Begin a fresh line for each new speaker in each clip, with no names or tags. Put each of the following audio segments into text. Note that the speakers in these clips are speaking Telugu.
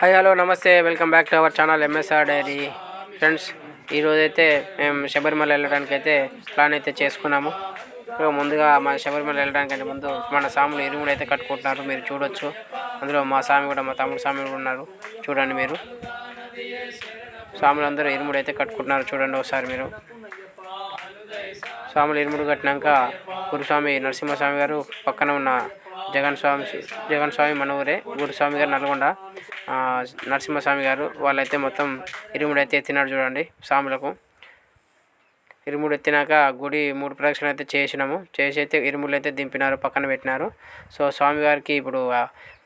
హాయ్ హలో నమస్తే. Welcome back to our channel MSR dairy friends ఈరోజైతే మేము శబరిమల వెళ్ళడానికి అయితే ప్లాన్ అయితే చేసుకున్నాము. ముందుగా మా శబరిమల వెళ్ళడానికంటే ముందు మన సాములు ఇరుముడు అయితే కట్టుకుంటున్నారు. మీరు చూడొచ్చు. అందులో మా స్వామి కూడా మా తమ్ముడు స్వామి కూడా ఉన్నారు. చూడండి మీరు. స్వాములు అందరూ ఇరుముడు అయితే కట్టుకుంటున్నారు. చూడండి ఒకసారి మీరు. స్వాములు ఇరుముడు కట్టినాక గురుస్వామి నరసింహస్వామి గారు పక్కన ఉన్న జగన్ స్వామి జగన్ స్వామి మన ఊరే గురుస్వామి గారు నల్గొండ. నరసింహస్వామి గారు వాళ్ళైతే మొత్తం ఇరుముడైతే ఎత్తినాడు చూడండి స్వాములకు. ఇరుముడు ఎత్తినాక గుడి మూడు ప్రదక్షిణ అయితే చేసినాము. చేసి అయితే ఇరుములు అయితే దింపినారు పక్కన పెట్టినారు. సో స్వామివారికి ఇప్పుడు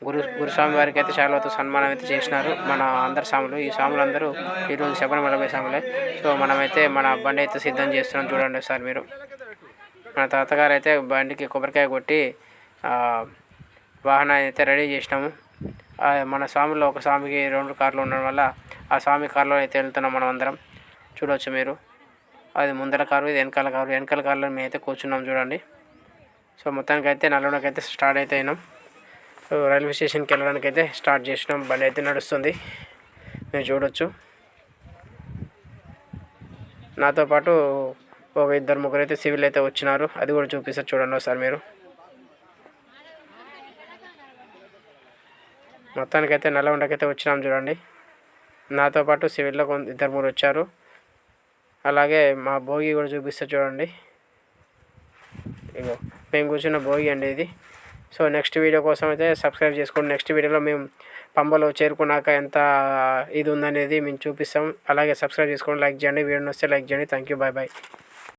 గురు గురుస్వామి వారికి అయితే శాలతో సన్మానం అయితే చేసినారు మన అందరు స్వాములు. ఈ స్వాములు అందరూ ఈరోజు శబరిమల స్వాములే. సో మనమైతే మన బండి అయితే సిద్ధం చేస్తున్నాం. చూడండి సార్ మీరు. మన తాతగారు అయితే బండికి కొబ్బరికాయ కొట్టి వాహనాన్ని అయితే రెడీ చేసినాము. మన స్వామిలో ఒక స్వామికి రెండు కార్లు ఉండడం వల్ల ఆ స్వామి కార్లో అయితే వెళ్తున్నాం మనం అందరం. చూడవచ్చు మీరు. అది ముందర కారు ఇది వెనకాల కారు. వెనకాల కారులో మేము అయితే కూర్చున్నాం చూడండి. సో మొత్తానికి అయితే నల్గొండకి అయితే స్టార్ట్ అయితే అయినాం. సో రైల్వే స్టేషన్కి వెళ్ళడానికి అయితే స్టార్ట్ చేసినాం. బండి అయితే నడుస్తుంది. మీరు చూడొచ్చు. నాతో పాటు ఒక ఇద్దరు ముగ్గురు అయితే సివిల్ అయితే వచ్చినారు. అది కూడా చూపిస్తారు చూడండి ఒకసారి మీరు. మొత్తానికైతే నల్లగొండకైతే వచ్చినాం చూడండి. నాతో పాటు సివిల్లో కొంత ఇద్దరు మూడు వచ్చారు. అలాగే మా భోగి కూడా చూపిస్తే చూడండి. ఇగో మేము కూర్చున్న భోగి అండి ఇది. సో నెక్స్ట్ వీడియో కోసం అయితే సబ్స్క్రైబ్ చేసుకోండి. నెక్స్ట్ వీడియోలో మేము పంబలో చేరుకున్నాక ఎంత ఇది ఉందనేది మేము చూపిస్తాం. అలాగే సబ్స్క్రైబ్ చేసుకోండి లైక్ చేయండి. వీడియో వస్తే లైక్ చేయండి. Thank you bye bye